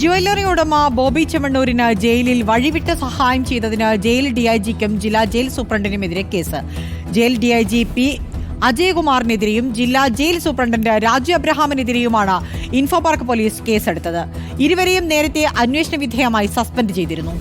Jewellery ഉടമ ബോബി ചെമ്മണ്ണൂരിന് ജയിലിൽ വഴിവിട്ട സഹായം ചെയ്തതിന് ജയിൽ ഡിഐജിക്കും ജില്ലാ ജയിൽ സൂപ്രണ്ടിനുമെതിരെ കേസ്. ജയിൽ ഡിഐജി പി അജയകുമാറിനെതിരെയും ജില്ലാ ജയിൽ സൂപ്രണ്ടന്റ് രാജു അബ്രഹാമിനെതിരെയുമാണ് ഇൻഫോപാർക്ക് പോലീസ് കേസെടുത്തത്. ഇരുവരെയും നേരത്തെ അന്വേഷണ വിധേയമായി സസ്പെൻഡ് ചെയ്തിരുന്നു.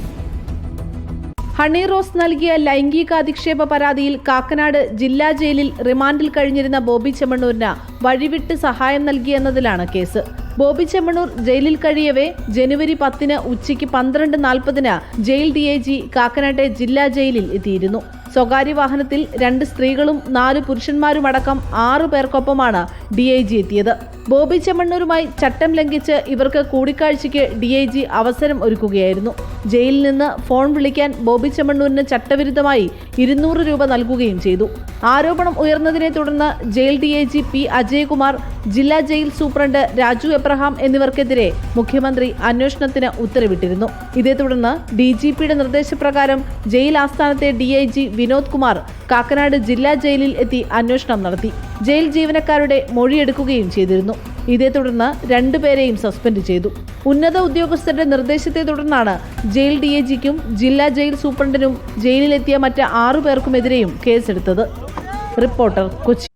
ഹണി റോസ് നൽകിയ ലൈംഗികാധിക്ഷേപ പരാതിയിൽ കാക്കനാട് ജില്ലാ ജയിലിൽ റിമാൻഡിൽ കഴിഞ്ഞിരുന്ന ബോബി ചെമ്മണ്ണൂരിന് വഴിവിട്ട് സഹായം നൽകിയെന്നതിലാണ് കേസ്. ബോബി ചെമ്മണ്ണൂർ ജയിലിൽ കഴിയവേ ജനുവരി പത്തിന് ഉച്ചയ്ക്ക് പന്ത്രണ്ട് നാൽപ്പതിന് ജയിൽ ഡി ഐ ജി കാക്കനാട്ടെ ജില്ലാ ജയിലിൽ എത്തിയിരുന്നു. സ്വകാര്യ വാഹനത്തിൽ രണ്ട് സ്ത്രീകളും നാല് പുരുഷന്മാരുമടക്കം ആറു പേർക്കൊപ്പമാണ് ഡി ഐ ജി എത്തിയത്. ബോബി ചെമ്മണ്ണൂരുമായി ചട്ടം ലംഘിച്ച് ഇവർക്ക് കൂടിക്കാഴ്ചയ്ക്ക് ഡി ഐ ജി അവസരം ഒരുക്കുകയായിരുന്നു. ജയിലിൽ നിന്ന് ഫോൺ വിളിക്കാൻ ബോബി ചെമ്മണ്ണൂരിന് ചട്ടവിരുദ്ധമായി ഇരുന്നൂറ് രൂപ നൽകുകയും ചെയ്തു. ആരോപണം ഉയർന്നതിനെ തുടർന്ന് jail D I G P Ajaykumar ജില്ലാ ജയിൽ സൂപ്രണ്ട് രാജു എബ്രഹാം എന്നിവർക്കെതിരെ മുഖ്യമന്ത്രി അന്വേഷണത്തിന് ഉത്തരവിട്ടിരുന്നു. ഇതേ തുടർന്ന് ഡി ജി പിയുടെ നിർദ്ദേശപ്രകാരം jail ആസ്ഥാനത്തെ D I G Vinod Kumar Kakkanad ജില്ലാ ജയിലിൽ എത്തി അന്വേഷണം നടത്തി. ജയിൽ ജീവനക്കാരുടെ മൊഴിയെടുക്കുകയും ചെയ്തിരുന്നു. ഇതേ തുടർന്ന് രണ്ടുപേരെയും സസ്പെൻഡ് ചെയ്തു. ഉന്നത ഉദ്യോഗസ്ഥരുടെ നിർദ്ദേശത്തെ തുടർന്നാണ് ജയിൽ ഡി എ ജിക്കും ജില്ലാ ജയിൽ സൂപ്രണ്ടിനും ജയിലിലെത്തിയ മറ്റ് ആറുപേർക്കുമെതിരെയും കേസെടുത്തത്. റിപ്പോർട്ടർ കൊച്ചി.